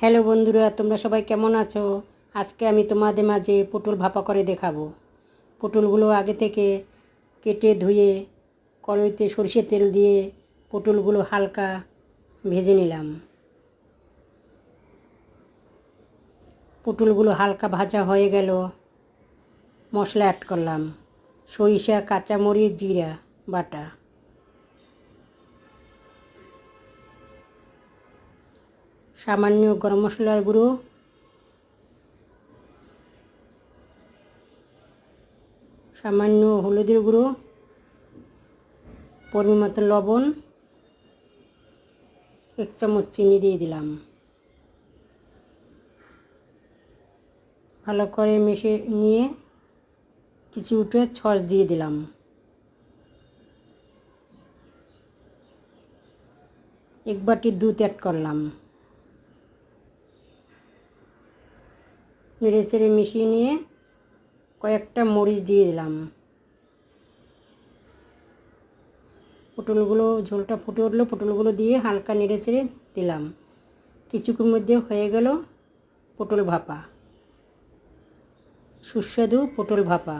Hello বন্ধুরা, তোমরা সবাই কেমন আছো? আজকে আমি তোমাদের মাঝে পটল ভাপা করে দেখাবো। পটলগুলো আগে থেকে কেটে ধুয়ে, কড়াইতে সরষের তেল দিয়ে পটলগুলো হালকা ভেজে নিলাম। পটলগুলো হালকা ভাজা হয়ে গেল। মশলা অ্যাড করলাম। সরিষা, কাঁচামরিচ, জিরা, বাটা। সামান্য গরম মশলার গুঁড়ো। সামান্য হলুদের গুঁড়ো। পরিমাণ লবণ। এক চামচ চিনি দিয়ে দিলাম। ভালো করে মিশে নিয়ে কিছু উঠে ছস দিয়ে দিলাম। এক বাটি দুধ অ্যাড করলাম। নেড়ে চেড়ে মিশিয়ে নিয়ে কয়েকটা মরিচ দিয়ে দিলাম। পটলগুলো ঝোলটা ফুটে উঠল পটলগুলো দিয়ে হালকা নেড়ে চেড়ে দিলাম। কিছুক্ষণ মধ্যে হয়ে গেল পটল ভাপা। সুস্বাদু পটল ভাপা।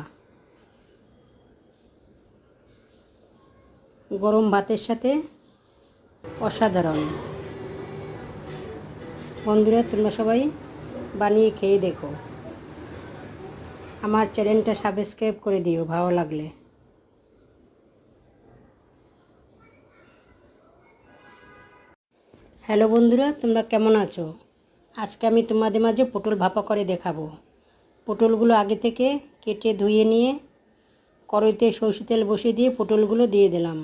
গরম ভাতের সাথে অসাধারণ। বন্ধুরা, তোমরা সবাই বানিয়ে খেয়ে দেখো। আমার চ্যানেলটা সাবস্ক্রাইব করে দিও, ভালো লাগলে। হ্যালো বন্ধুরা, তোমরা কেমন আছো? আজকে আমি তোমাদের মাঝে পটল ভাপা করে দেখাবো। পটলগুলো আগে থেকে কেটে ধুয়ে নিয়ে কড়াইতে সরষে তেল বসিয়ে দিয়ে পটলগুলো দিয়ে দিলাম।